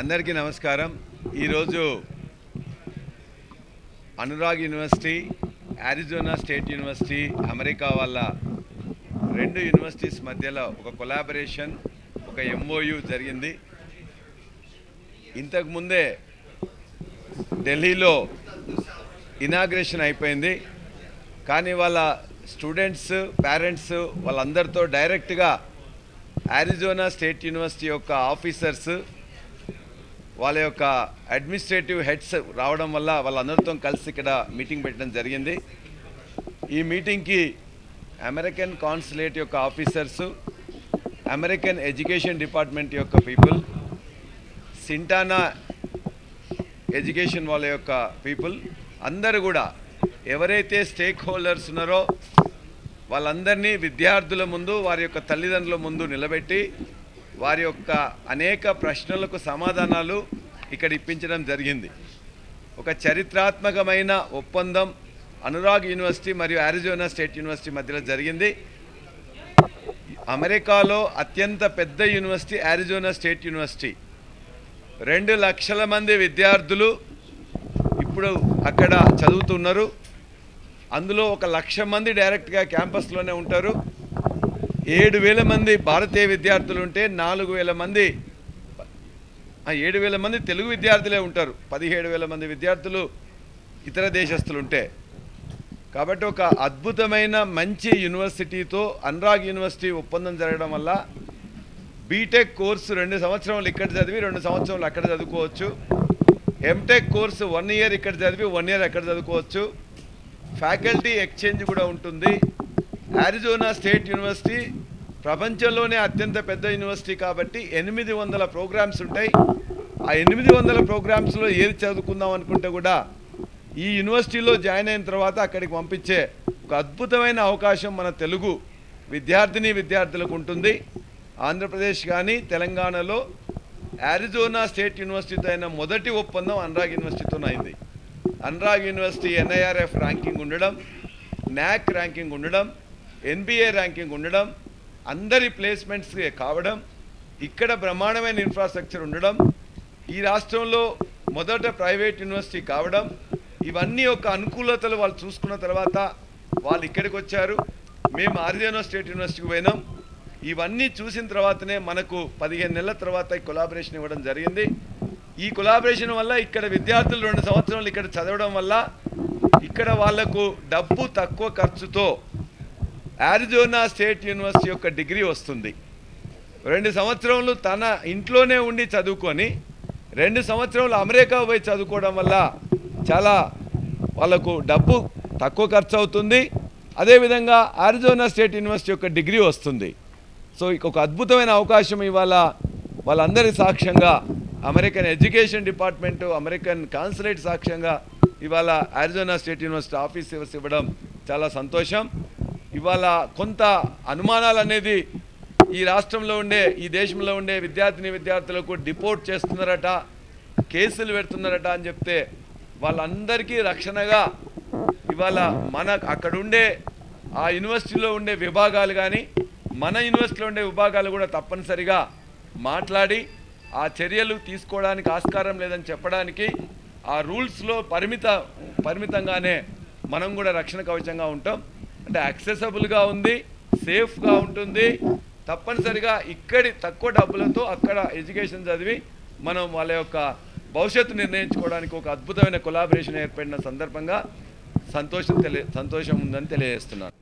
అందరికీ నమస్కారం. ఈరోజు Anurag University Arizona State University America వాళ్ళ రెండు యూనివర్సిటీస్ మధ్యలో ఒక కొలాబరేషన్ ఒక ఎంఓయు జరిగింది. ఇంతకుముందే ఢిల్లీలో ఇనాగ్రేషన్ అయిపోయింది. కానీ వాళ్ళ స్టూడెంట్స్ పేరెంట్స్ వాళ్ళందరితో డైరెక్ట్గా అరిజోనా స్టేట్ యూనివర్సిటీ యొక్క ఆఫీసర్స్ వాళ్ళ యొక్క అడ్మినిస్ట్రేటివ్ హెడ్స్ రావడం వల్ల వాళ్ళందరితో కలిసి ఇక్కడ మీటింగ్ పెట్టడం జరిగింది. ఈ మీటింగ్కి అమెరికన్ కాన్సులేట్ యొక్క ఆఫీసర్సు అమెరికన్ ఎడ్యుకేషన్ డిపార్ట్మెంట్ యొక్క పీపుల్ సింటానా ఎడ్యుకేషన్ వాళ్ళ యొక్క పీపుల్ అందరూ కూడా ఎవరైతే స్టేక్ హోల్డర్స్ ఉన్నారో వాళ్ళందరినీ విద్యార్థుల ముందు వారి యొక్క తల్లిదండ్రుల ముందు నిలబెట్టి వారి యొక్క అనేక ప్రశ్నలకు సమాధానాలు ఇక్కడ ఇప్పించడం జరిగింది. ఒక చరిత్రాత్మకమైన ఒప్పందం అనురాగ్ యూనివర్సిటీ మరియు అరిజోనా స్టేట్ యూనివర్సిటీ మధ్యలో జరిగింది. అమెరికాలో అత్యంత పెద్ద యూనివర్సిటీ అరిజోనా స్టేట్ యూనివర్సిటీ రెండు లక్షల మంది విద్యార్థులు ఇప్పుడు అక్కడ చదువుతున్నారు. అందులో ఒక లక్ష మంది డైరెక్ట్గా క్యాంపస్లోనే ఉంటారు. ఏడు వేల మంది భారతీయ విద్యార్థులు ఉంటే నాలుగు వేల మంది. ఏడు వేల మంది తెలుగు విద్యార్థులే ఉంటారు. పదిహేడు వేల మంది విద్యార్థులు ఇతర దేశస్తులు ఉంటే. కాబట్టి ఒక అద్భుతమైన మంచి యూనివర్సిటీతో అనురాగ్ యూనివర్సిటీ ఒప్పందం జరగడం వల్ల బీటెక్ కోర్సు రెండు సంవత్సరాలు ఇక్కడ చదివి రెండు సంవత్సరాలు అక్కడ చదువుకోవచ్చు. ఎంటెక్ కోర్సు వన్ ఇయర్ ఇక్కడ చదివి వన్ ఇయర్ అక్కడ చదువుకోవచ్చు. ఫ్యాకల్టీ ఎక్స్చేంజ్ కూడా ఉంటుంది. యారిజోనా స్టేట్ యూనివర్సిటీ ప్రపంచంలోనే అత్యంత పెద్ద యూనివర్సిటీ కాబట్టి ఎనిమిది వందల ప్రోగ్రామ్స్ ఉంటాయి. ఆ ఎనిమిది వందల ప్రోగ్రామ్స్లో ఏది చదువుకుందాం అనుకుంటే కూడా ఈ యూనివర్సిటీలో జాయిన్ అయిన తర్వాత అక్కడికి పంపించే ఒక అద్భుతమైన అవకాశం మన తెలుగు విద్యార్థిని విద్యార్థులకు ఉంటుంది. ఆంధ్రప్రదేశ్ కానీ తెలంగాణలో యారిజోనా స్టేట్ యూనివర్సిటీతో అయిన మొదటి ఒప్పందం అనురాగ్ యూనివర్సిటీతో అయింది. అనురాగ్ యూనివర్సిటీ ఎన్ఐఆర్ఎఫ్ ర్యాంకింగ్ ఉండడం నాక్ ర్యాంకింగ్ ఉండడం ఎన్బిఏ ర్యాంకింగ్ ఉండడం అందరి ప్లేస్మెంట్స్ కావడం ఇక్కడ బ్రహ్మాండమైన ఇన్ఫ్రాస్ట్రక్చర్ ఉండడం ఈ రాష్ట్రంలో మొదట ప్రైవేట్ యూనివర్సిటీ కావడం ఇవన్నీ ఒక అనుకూలతలు వాళ్ళు చూసుకున్న తర్వాత వాళ్ళు ఇక్కడికి వచ్చారు. మేము ఆరిజోనా స్టేట్ యూనివర్సిటీకి పోయినాం. ఇవన్నీ చూసిన తర్వాతనే మనకు పదిహేను నెలల తర్వాత ఈ కొలాబరేషన్ ఇవ్వడం జరిగింది. ఈ కొలాబరేషన్ వల్ల ఇక్కడ విద్యార్థులు రెండు సంవత్సరాలు ఇక్కడ చదవడం వల్ల ఇక్కడ వాళ్ళకు డబ్బు తక్కువ ఖర్చుతో ఆరిజోనా స్టేట్ యూనివర్సిటీ యొక్క డిగ్రీ వస్తుంది. రెండు సంవత్సరాలు తన ఇంట్లోనే ఉండి చదువుకొని రెండు సంవత్సరాలు అమెరికా పోయి చదువుకోవడం వల్ల చాలా వాళ్ళకు డబ్బు తక్కువ ఖర్చు అవుతుంది. అదేవిధంగా ఆరిజోనా స్టేట్ యూనివర్సిటీ యొక్క డిగ్రీ వస్తుంది. సో ఒక అద్భుతమైన అవకాశం ఇవాళ వాళ్ళందరి సాక్ష్యంగా American education department American consulate సాక్ష్యంగా ఇవాళ ఆరిజోనా స్టేట్ యూనివర్సిటీ ఆఫీసర్స్ ఇవ్వడం చాలా సంతోషం. ఇవాళ కొంత అనుమానాలు అనేది ఈ రాష్ట్రంలో ఉండే ఈ దేశంలో ఉండే విద్యార్థిని విద్యార్థులకు డిపోర్ట్ చేస్తున్నారట కేసులు పెడుతున్నారట అని చెప్తే వాళ్ళందరికీ రక్షణగా ఇవాళ మన అక్కడ ఉండే ఆ యూనివర్సిటీలో ఉండే విభాగాలు కానీ మన యూనివర్సిటీలో ఉండే విభాగాలు కూడా తప్పనిసరిగా మాట్లాడి ఆ చర్యలు తీసుకోవడానికి ఆస్కారం లేదని చెప్పడానికి ఆ రూల్స్లో పరిమిత పరిమితంగానే మనం కూడా రక్షణ కవచంగా ఉంటాం. అంటే యాక్సెసబుల్గా ఉంది సేఫ్గా ఉంటుంది. తప్పనిసరిగా ఇక్కడి తక్కువ డబ్బులతో అక్కడ ఎడ్యుకేషన్ చదివి మనం వాళ్ళ యొక్క భవిష్యత్తు నిర్ణయించుకోవడానికి ఒక అద్భుతమైన కొలాబరేషన్ ఏర్పడిన సందర్భంగా సంతోషం తెలియ సంతోషం ఉందని తెలియజేస్తున్నాను.